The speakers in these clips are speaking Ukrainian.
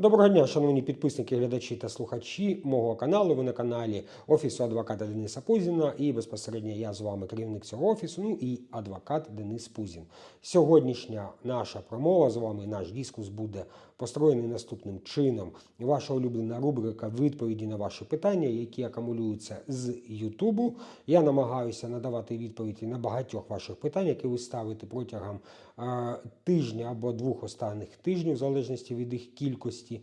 Доброго дня, шановні підписники, глядачі та слухачі мого каналу. Ви на каналі Офісу адвоката Дениса Пузіна і безпосередньо я з вами керівник цього офісу, ну і адвокат Денис Пузін. Сьогоднішня наша промова з вами, наш дискус буде построєний наступним чином. Ваша улюблена рубрика відповіді на ваші питання, які акумулюються з Ютубу. Я намагаюся надавати відповіді на багатьох ваших питань, які ви ставите протягом тижня або двох останніх тижнів, в залежності від їх кількості.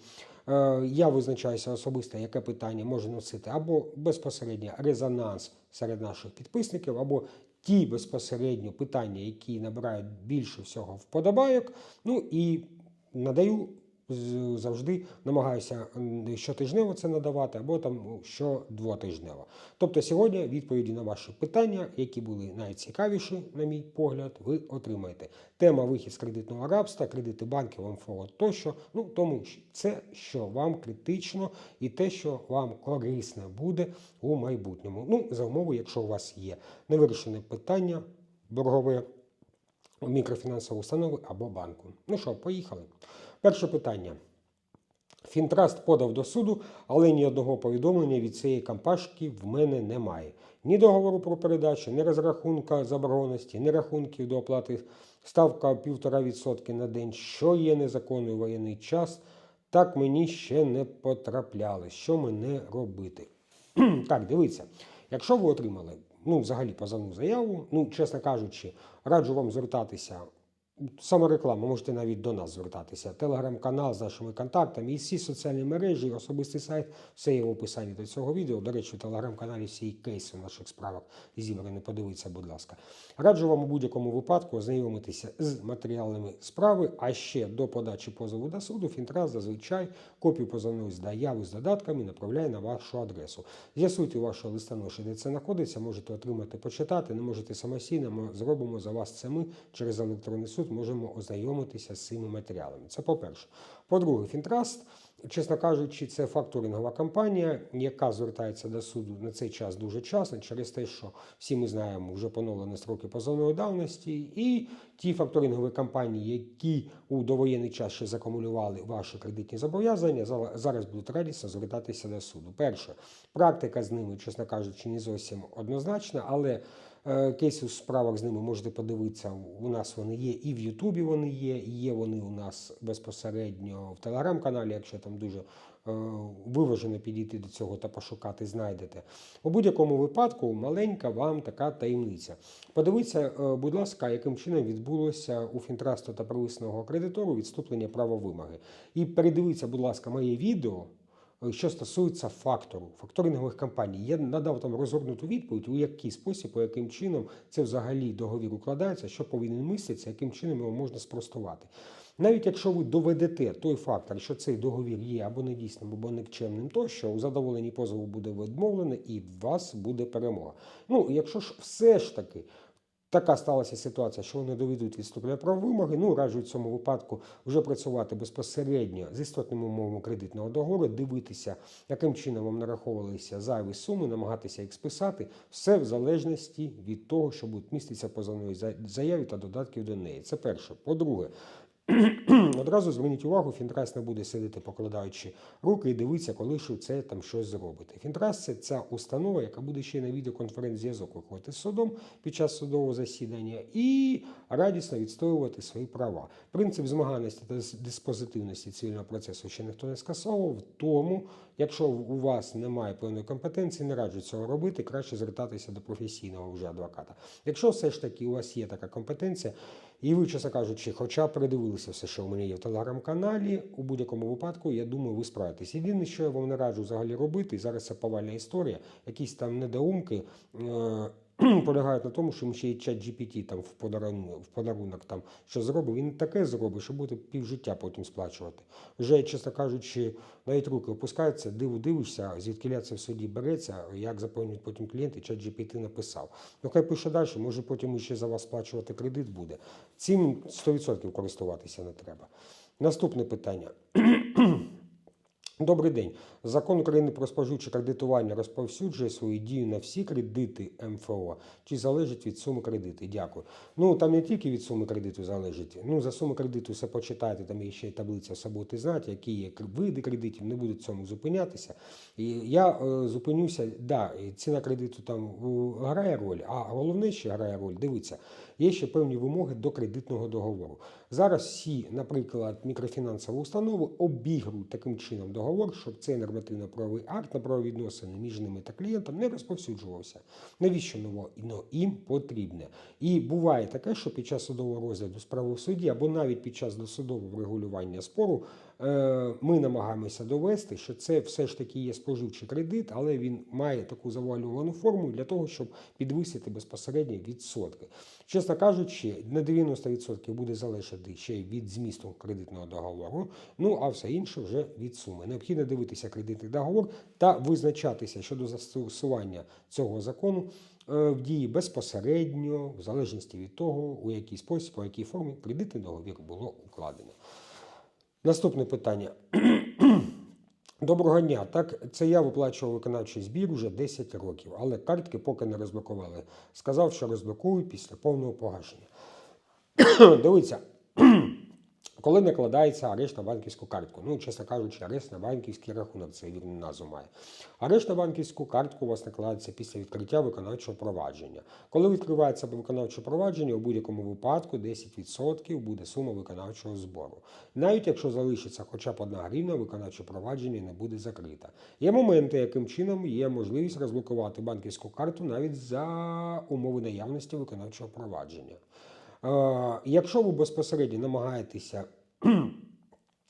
Е, Я визначаюся особисто, яке питання може носити або безпосередньо резонанс серед наших підписників, або ті безпосередньо питання, які набирають більше всього вподобайок. Ну і надаю завжди намагаюся щотижнево це надавати, або там ну, щодвотижнево. Тобто сьогодні відповіді на ваші питання, які були найцікавіші, на мій погляд, ви отримаєте. Тема вихід з кредитного рабства, кредити банків, МФО тощо. Ну тому це, що вам критично, і те, що вам корисне буде у майбутньому. Ну, за умови, якщо у вас є невирішене питання боргове мікрофінансової установи або банку. Ну що, поїхали. Перше питання. Фінтраст подав до суду, але ні одного повідомлення від цієї компашки в мене немає. Ні договору про передачу, ні розрахунка заборгованості, ні рахунків до оплати. Ставка 1,5% на день, що є незаконний воєнний час. Так мені ще не потрапляли. Що мене робити? так, дивіться. Якщо ви отримали ну, взагалі позовну заяву, ну, чесно кажучи, раджу вам звертатися. Самореклама, можете навіть до нас звертатися. Телеграм-канал з нашими контактами, і всі соціальні мережі, особистий сайт, все є в описанні до цього відео. До речі, в телеграм-каналі всі кейси в наших справах зібрані. Подивіться, будь ласка. Раджу вам у будь-якому випадку ознайомитися з матеріалами справи, а ще до подачі позову до суду Фінтрас зазвичай копію позовної заяви з додатками направляє на вашу адресу. З'ясуйте вашого листоноші, де це знаходиться, можете отримати, почитати, не можете самостійно, ми зробимо за вас це ми через електронний суд можемо ознайомитися з цими матеріалами. Це по-перше. По-друге, Фінтраст, чесно кажучи, це факторингова компанія, яка звертається до суду на цей час дуже часто, через те, що всі ми знаємо, вже поновлені строки позовної давності, і ті факторингові компанії, які у довоєнний час ще закумулювали ваші кредитні зобов'язання, зараз будуть радісно звертатися до суду. Перше, практика з ними, чесно кажучи, не зовсім однозначна, але Е, Кейси справах з ними можете подивитися. У нас вони є, і в Ютубі вони є, і є вони у нас безпосередньо в телеграм-каналі, якщо там дуже е, виважено підійти до цього та пошукати, знайдете. У будь-якому випадку маленька вам така таємниця. Подивіться, е, будь ласка, яким чином відбулося у Фінтрасту та первісного кредитору відступлення правовимоги. І передивіться, будь ласка, моє відео. Е, Що стосується фактору, факторингових компаній, я надав там розгорнуту відповідь, у який спосіб, по яким чином це взагалі договір укладається, що повинен міститися, яким чином його можна спростувати. Навіть якщо ви доведете той фактор, що цей договір є або недійсним, або никчемним, то що у задоволенні позову буде відмовлено і в вас буде перемога. Ну, якщо ж все ж таки Така сталася ситуація, що вони доведуть відступлення про вимоги. Ну, раджу в цьому випадку вже працювати безпосередньо з істотними умовами кредитного договору, дивитися, яким чином вам нараховувалися зайві суми, намагатися їх списати. Все в залежності від того, що будуть міститися позовної заяві та додатків до неї. Це перше. По-друге, Одразу зверніть увагу, Фінтрас не буде сидіти, покладаючи руки і дивитися, коли ж це там щось зробите. Фінтрас це ця установа, яка буде ще на відеоконференц-зв'язок виходити з судом під час судового засідання і радісно відстоювати свої права. Принцип змаганості та диспозитивності цивільного процесу ще ніхто не скасовував. Тому, якщо у вас немає певної компетенції, не раджу цього робити, краще звертатися до професійного вже адвоката. Якщо все ж таки у вас є така компетенція, і ви, чесно кажучи, хоча передивилися все, що у мене є в телеграм-каналі, у будь-якому випадку, я думаю, ви справитесь. Єдине, що я вам не раджу взагалі робити, і зараз це повальна історія, якісь там недоумки. Е- Полягають на тому, що ще й чат GPT там в подарунок, в подарунок там що зробив. Він таке зробить, що буде півжиття потім сплачувати. Вже, чесно кажучи, навіть руки опускаються, диву дивишся, звідки це в суді береться, як заповнюють потім клієнти, чат GPT написав. Ну хай пише далі, може потім ще за вас сплачувати кредит буде. Цим 100% користуватися не треба. Наступне питання. Добрий день. Закон України про споживче кредитування розповсюджує свою дію на всі кредити МФО. Чи залежить від суми кредиту? Дякую. Ну там не тільки від суми кредиту залежить. Ну за суму кредиту все почитайте. Там є ще таблиця будете знати, які є види кредитів. Не буду цьому зупинятися. І я е, зупинюся. Да, ціна кредиту там е, грає роль, а головне ще грає роль. Дивіться, є ще певні вимоги до кредитного договору. Зараз всі, наприклад, мікрофінансові установи обігрують таким чином договор, щоб цей нормативно-правовий акт на правовідносини між ними та клієнтом не розповсюджувався. Навіщо ново ну, їм потрібне? І буває таке, що під час судового розгляду справи в суді або навіть під час досудового врегулювання спору ми намагаємося довести, що це все ж таки є споживчий кредит, але він має таку завуальовану форму для того, щоб підвисити безпосередньо відсотки. Чесно кажучи, на 90% буде залежати ще від змісту кредитного договору, ну а все інше вже від суми. Необхідно дивитися кредитний договор та визначатися щодо застосування цього закону е, в дії безпосередньо, в залежності від того, у який спосіб, у якій формі кредитний договір було укладено. Наступне питання. Доброго дня. Так, це я виплачував виконавчий збір уже 10 років, але картки поки не розблокували. Сказав, що розблокую після повного погашення. Дивіться, коли накладається арешт на банківську картку. Ну, чесно кажучи, арешт на банківський рахунок, це вірну назву має. Арешт на банківську картку у вас накладається після відкриття виконавчого провадження. Коли відкривається виконавче провадження, у будь-якому випадку 10% буде сума виконавчого збору. Навіть якщо залишиться хоча б одна гривня, виконавче провадження не буде закрите. Є моменти, яким чином є можливість розблокувати банківську карту навіть за умови наявності виконавчого провадження. Е, Якщо ви безпосередньо намагаєтеся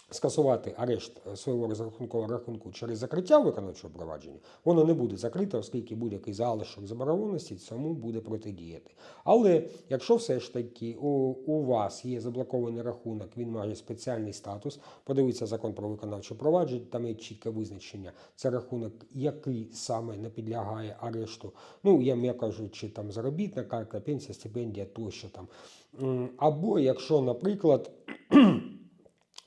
скасувати арешт свого розрахункового рахунку через закриття виконавчого провадження, воно не буде закрите, оскільки будь-який залишок заборгованості цьому буде протидіяти. Але якщо все ж таки у, у вас є заблокований рахунок, він має спеціальний статус, подивіться закон про виконавче провадження, там є чітке визначення. Це рахунок, який саме не підлягає арешту. Ну, я м'яко кажучи, там заробітна картка, пенсія, стипендія тощо там. Або якщо, наприклад,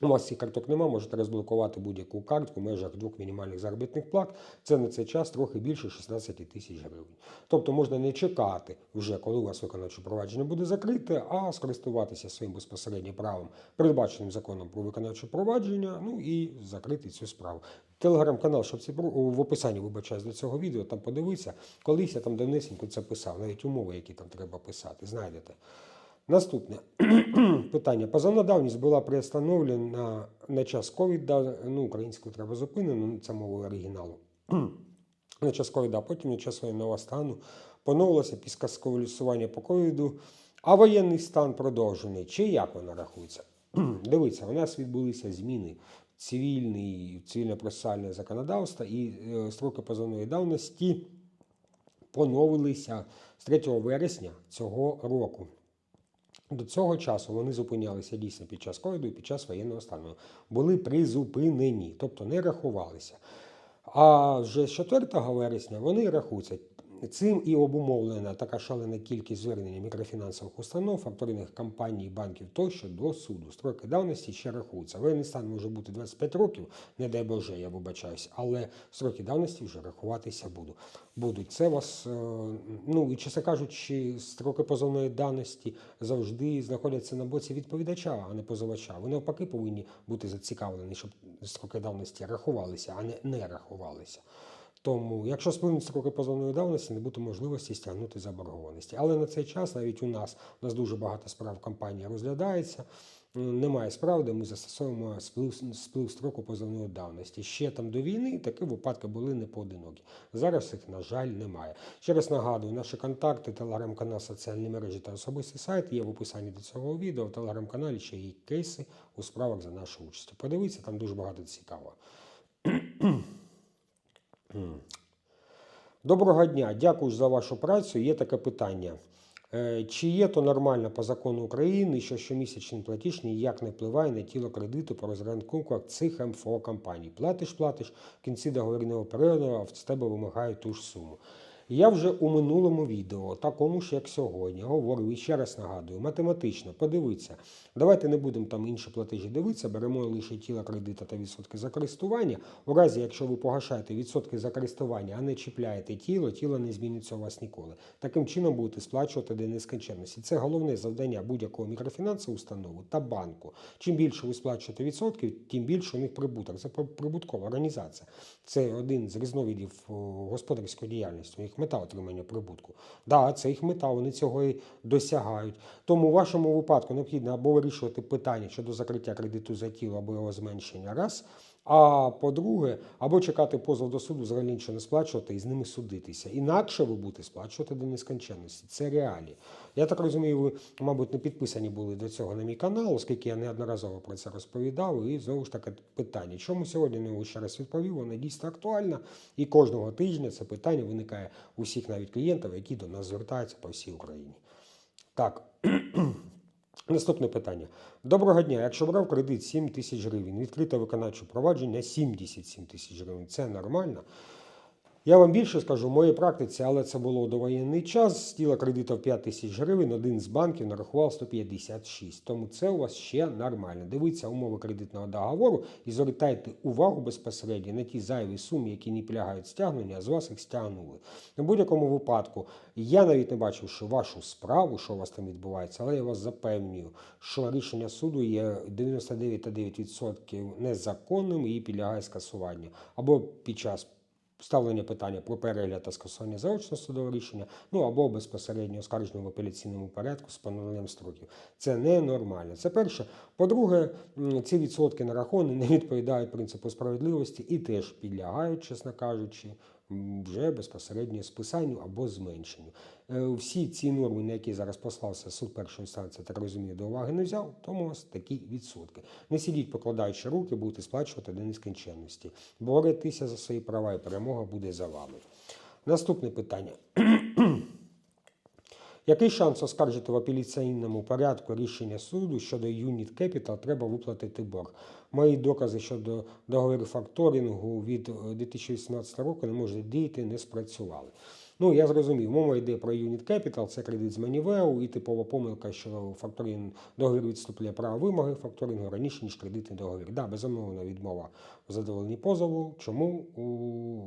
у вас цих карток нема, можете розблокувати будь-яку картку в межах двох мінімальних заробітних плат. Це на цей час трохи більше 16 тисяч гривень. Тобто можна не чекати вже, коли у вас виконавче провадження буде закрите, а скористуватися своїм безпосереднім правом, передбаченим законом про виконавче провадження, ну і закрити цю справу. Телеграм-канал, щоб ці в описанні вибачаюсь до цього відео, там подивитися. Колись я там давнесенько це писав, навіть умови, які там треба писати, знайдете. Наступне питання. Позовна давність була приостановлена на час ковіда, ну, українською треба зупинено, ну, це мова оригіналу. на час ковіда, потім на час воєнного стану поновилося після сколісування по ковіду, а воєнний стан продовжений. Чи як воно рахується? Дивіться, у нас відбулися зміни в цивільний, цивільно-процесуальне законодавство і е, строки позовної давності поновилися з 3 вересня цього року. До цього часу вони зупинялися дійсно під час ковіду і під час воєнного стану. Були призупинені, тобто не рахувалися. А вже з 4 вересня вони рахуються. Цим і обумовлена така шалена кількість звернень мікрофінансових установ, факторинних компаній, банків тощо до суду. Строки давності ще рахуються. Воєнний стан може бути 25 років, не дай Боже, я вибачаюсь, але строки давності вже рахуватися буду. будуть. Це вас, е, ну і чесно кажучи, строки позовної давності завжди знаходяться на боці відповідача, а не позивача. Ви навпаки повинні бути зацікавлені, щоб строки давності рахувалися, а не не рахувалися. Тому, якщо сплинуть строки позовної давності, не буде можливості стягнути заборгованості. Але на цей час навіть у нас у нас дуже багато справ компанія розглядається. Немає справ, де ми застосовуємо сплив, сплив строку позовної давності. Ще там до війни такі випадки були не поодинокі. Зараз їх, на жаль, немає. Ще раз нагадую, наші контакти, телеграм-канал, соціальні мережі та особистий сайт є в описанні до цього відео. В телеграм-каналі ще є кейси у справах за нашу участю. Подивіться, там дуже багато цікавого. Доброго дня, дякую за вашу працю. Є таке питання. Е, Чи є то нормально по закону України, що щомісячний платіж ніяк не впливає на тіло кредиту по розрахунку цих МФО компаній? Платиш, платиш, в кінці договірного періоду а з тебе вимагають ту ж суму. Я вже у минулому відео, такому ж як сьогодні, говорив і ще раз нагадую, математично, подивіться. Давайте не будемо там інші платежі дивитися, беремо лише тіло кредита та відсотки за користування. У разі, якщо ви погашаєте відсотки за користування, а не чіпляєте тіло, тіло не зміниться у вас ніколи. Таким чином будете сплачувати до нескінченності. Це головне завдання будь-якого мікрофінансової установи та банку. Чим більше ви сплачуєте відсотків, тим більше у них прибуток. Це прибуткова організація. Це один з різновидів господарської діяльності. У них мета отримання прибутку. Да, це їх мета, вони цього і досягають. Тому у вашому випадку необхідно або вирішувати питання щодо закриття кредиту за тіло або його зменшення раз. А по-друге, або чекати позов до суду, взагалі нічого не сплачувати і з ними судитися. Інакше ви будете сплачувати до нескінченності. Це реалії. Я так розумію, ви, мабуть, не підписані були до цього на мій канал, оскільки я неодноразово про це розповідав. І знову ж таки питання. Чому сьогодні не ще раз відповів? Воно дійсно актуальна. І кожного тижня це питання виникає у всіх навіть клієнтів, які до нас звертаються по всій Україні. Так. Наступне питання. Доброго дня. Якщо брав кредит 7 тисяч гривень, відкрите виконавче провадження 77 тисяч гривень. Це нормально. Я вам більше скажу, в моїй практиці, але це було довоєнний час. Стіла кредиту в 5 тисяч гривень, один з банків нарахував 156. Тому це у вас ще нормально. Дивіться умови кредитного договору і звертайте увагу безпосередньо на ті зайві суми, які не підлягають стягненню, а з вас їх стягнули. В будь-якому випадку я навіть не бачив, що вашу справу, що у вас там відбувається, але я вас запевнюю, що рішення суду є 99,9% незаконним і підлягає скасуванню або під час. Ставлення питання про перегляд та скасування заочного судового рішення, ну або безпосередньо оскарження в апеляційному порядку з поновленням строків. Це ненормально. Це перше. По-друге, ці відсотки нараховані не відповідають принципу справедливості і теж підлягають, чесно кажучи, вже безпосередньо списанню або зменшенню. Е, Всі ці норми, на які зараз послався суд першої інстанції, так розумію, до уваги не взяв, тому ось такі відсотки. Не сидіть, покладаючи руки, будете сплачувати до нескінченності. боретися за свої права і перемога буде за вами. Наступне питання. Який шанс оскаржити в апеляційному порядку рішення суду щодо Unit Capital треба виплатити борг? Мої докази щодо договору факторингу від е, 2018 року не можуть діяти, не спрацювали. Ну, я зрозумів, мова йде про Unit Capital, це кредит з Манівеу і типова помилка, що факторинг договір відступлює права вимоги факторингу раніше, ніж кредитний договір. Да, безумовна відмова в задоволенні позову. Чому у,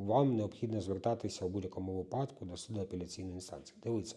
вам необхідно звертатися в будь-якому випадку до суду апеляційної інстанції? Дивіться.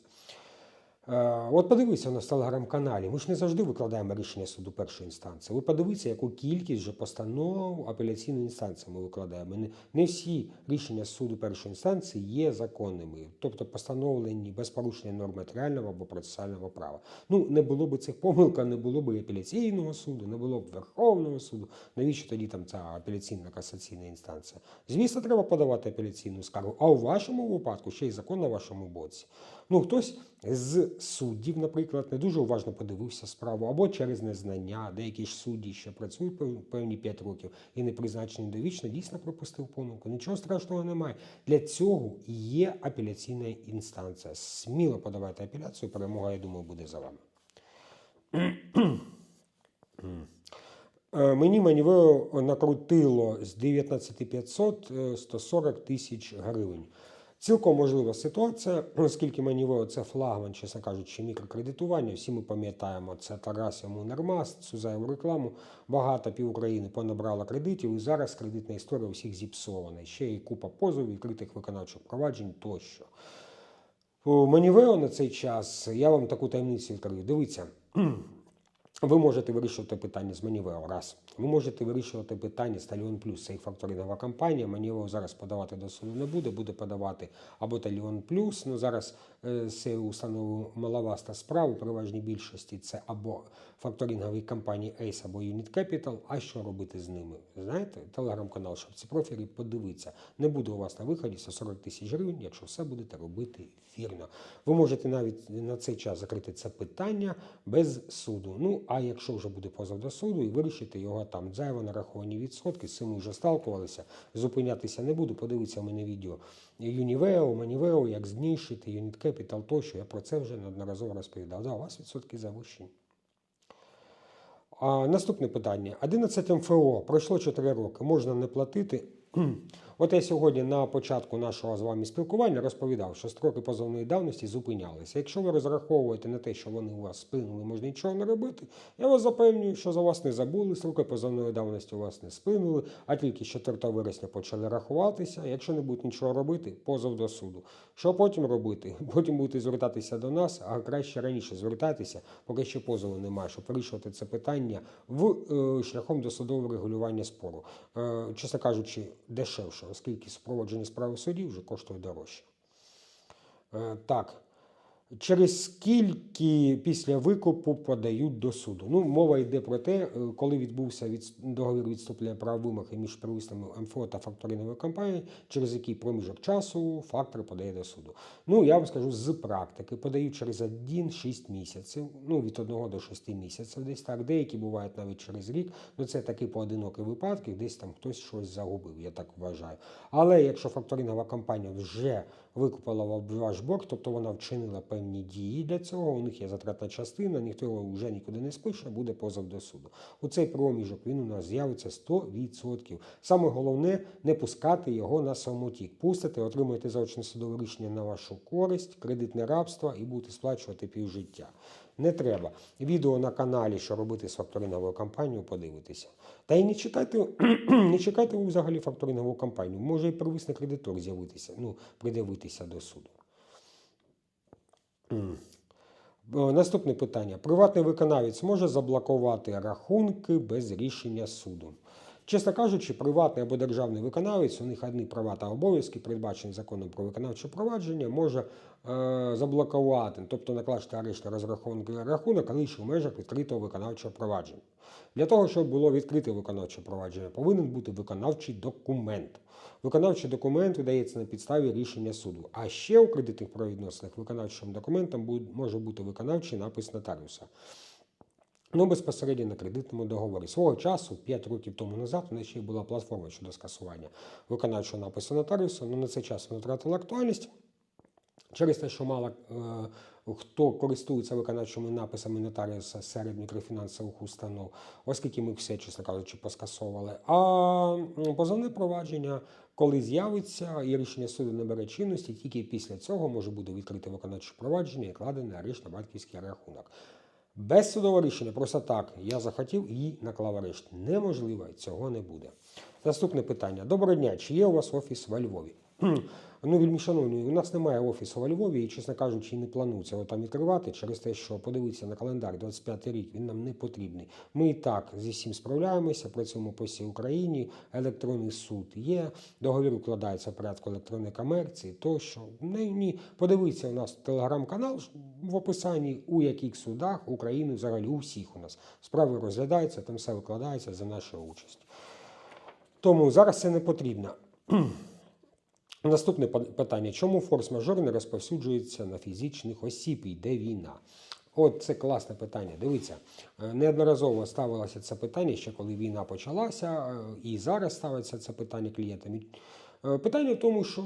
Е, От подивіться в телеграм-каналі. Ми ж не завжди викладаємо рішення суду першої інстанції. Ви подивіться, яку кількість вже постанов апеляційної інстанції ми викладаємо. Не, всі рішення суду першої інстанції є законними, тобто постановлені без порушення норм матеріального або процесуального права. Ну не було б цих помилок, не було б апеляційного суду, не було б Верховного суду. Навіщо тоді там ця апеляційна касаційна інстанція? Звісно, треба подавати апеляційну скаргу. А у вашому випадку ще й закон на вашому боці. Ну, хтось з суддів, наприклад, не дуже уважно подивився справу, або через незнання, деякі ж судді ще працюють певні 5 років і не призначені довічно, дійсно пропустив помилку. Нічого страшного немає. Для цього є апеляційна інстанція. Сміло подавайте апеляцію, перемога, я думаю, буде за вами. Е, Мені Манівео накрутило з 19500 е, 140 тисяч гривень. Цілком можлива ситуація, оскільки Манівео це флагман, чесно кажучи, мікрокредитування. Всі ми пам'ятаємо, це Тарас йому Нормас, зайву рекламу. Багато пів України понабрало кредитів, і зараз кредитна історія у всіх зіпсована. Ще й купа позовів, відкритих виконавчих проваджень тощо. Манівео на цей час я вам таку таємницю відкрию. Дивіться. Ви можете вирішувати питання з Манівео, раз. Ви можете вирішувати питання з Таліон Плюс. Це їх факторингова компанія. Манівео зараз подавати до суду не буде, буде подавати або Таліон Плюс. Ну зараз е, це установу маловаста справа у переважній більшості. Це або факторингові компанії Ace або Unit Capital. А що робити з ними? Знаєте, телеграм-канал Шовці профілі, подивіться. Не буде у вас на виході 140 тисяч гривень, якщо все будете робити вірно. Ви можете навіть на цей час закрити це питання без суду. Ну а якщо вже буде позов до суду і вирішити його там зайво нараховані відсотки, з цим вже сталкувалися. Зупинятися не буду. Подивіться у мене відео Юнівео, Манівео, як знищити, Юніт Capital тощо. Я про це вже неодноразово розповідав. Да, у вас відсотки завищені. А, наступне питання. 11 МФО пройшло 4 роки. Можна не платити. От я сьогодні на початку нашого з вами спілкування розповідав, що строки позовної давності зупинялися. Якщо ви розраховуєте на те, що вони у вас сплинули, можна нічого не робити, я вас запевнюю, що за вас не забули, строки позовної давності у вас не сплинули, а тільки з 4 вересня почали рахуватися. Якщо не будуть нічого робити, позов до суду. Що потім робити? Потім будете звертатися до нас, а краще раніше звертайтеся, поки ще позову немає, щоб вирішувати це питання в е, шляхом досудового регулювання спору. Е, чесно кажучи, дешевше, оскільки супроводження справи суді вже коштує дорожче. Е, так. Через скільки після викупу подають до суду? Ну, мова йде про те, е, коли відбувся від, договір відступлення прав вимоги між первісними МФО та факторинговою компанією, через який проміжок часу фактор подає до суду. Ну, я вам скажу з практики, подають через 1-6 місяців, ну від 1 до 6 місяців, десь так. Деякі бувають навіть через рік. Ну це такі поодинокі випадки, десь там хтось щось загубив, я так вважаю. Але якщо факторингова компанія вже викупила ваш борг, тобто вона вчинила певні дії для цього. У них є затратна частина, ніхто його вже нікуди не спише, буде позов до суду. У цей проміжок він у нас з'явиться 100%. Саме головне не пускати його на самотік. Пустите, отримуєте заочне судове рішення на вашу користь, кредитне рабство і будете сплачувати півжиття. Не треба. Відео на каналі, що робити з факторинговою компанією, подивитися. Та й не чекайте, не чекайте взагалі факторингову компанію. Може і первисний кредитор з'явитися, ну, придивитися до суду. Е, Наступне питання. Приватний виконавець може заблокувати рахунки без рішення суду. Чесно кажучи, приватний або державний виконавець, у них одні права та обов'язки, передбачені законом про виконавче провадження, може е, заблокувати, тобто накласти арешт на розрахунки рахунок, але лише в межах відкритого виконавчого провадження. Для того, щоб було відкрите виконавче провадження, повинен бути виконавчий документ. Виконавчий документ видається на підставі рішення суду. А ще у кредитних правовідносинах виконавчим документом може бути виконавчий напис нотаріуса. Ну, безпосередньо на кредитному договорі. Свого часу, 5 років тому назад, у нас ще була платформа щодо скасування виконавчого напису нотаріуса. Ну, на цей час вона втратила актуальність. Через те, що мало е, хто користується виконавчими написами нотаріуса серед мікрофінансових установ, оскільки ми все, чесно кажучи, поскасовували. А позовне провадження, коли з'явиться і рішення суду не бере чинності, тільки після цього може бути відкрите виконавче провадження і кладене арешт на батьківський рахунок. Без судового рішення, просто так, я захотів і наклав арешт. Неможливо, цього не буде. Наступне питання. Доброго дня. Чи є у вас офіс во Львові? Ну, вельми шановні, у нас немає офісу во Львові і, чесно кажучи, і не планується його там відкривати через те, що подивитися на календар 25 рік, він нам не потрібний. Ми і так зі всім справляємося, працюємо по всій Україні, електронний суд є, договір укладається в порядку електронної комерції, тощо. Не, ні. Подивіться, у нас телеграм-канал в описанні, у яких судах України взагалі у всіх у нас справи розглядаються, там все викладається за нашу участь. Тому зараз це не потрібно. Наступне питання: чому форс-мажор не розповсюджується на фізичних осіб? Йде війна? От це класне питання. Дивіться, е, неодноразово ставилося це питання ще коли війна почалася, е, і зараз ставиться це питання клієнтам. Е, Питання в тому, що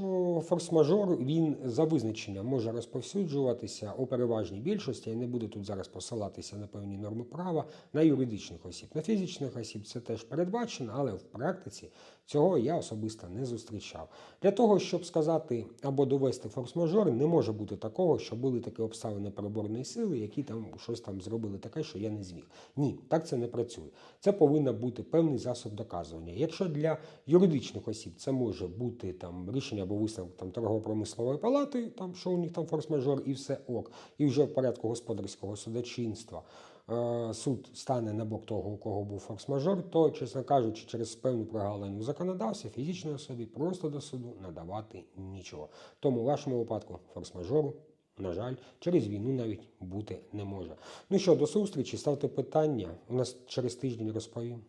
форс-мажор він за визначенням може розповсюджуватися у переважній більшості. Я не буду тут зараз посилатися на певні норми права на юридичних осіб. На фізичних осіб це теж передбачено, але в практиці цього я особисто не зустрічав. Для того, щоб сказати або довести форс-мажор, не може бути такого, що були такі обставини переборної сили, які там щось там зробили таке, що я не зміг. Ні, так це не працює. Це повинен бути певний засоб доказування. Якщо для юридичних осіб це може бути там рішення або висновок там торгово-промислової палати, там що у них там форс-мажор, і все ок, і вже в порядку господарського судочинства. Е, Суд стане на бок того, у кого був форс-мажор, то, чесно кажучи, через певну прогалину законодавця фізичної особі просто до суду надавати нічого. Тому в вашому випадку форс-мажору, на жаль, через війну навіть бути не може. Ну що, до зустрічі, ставте питання. У нас через тиждень розповім.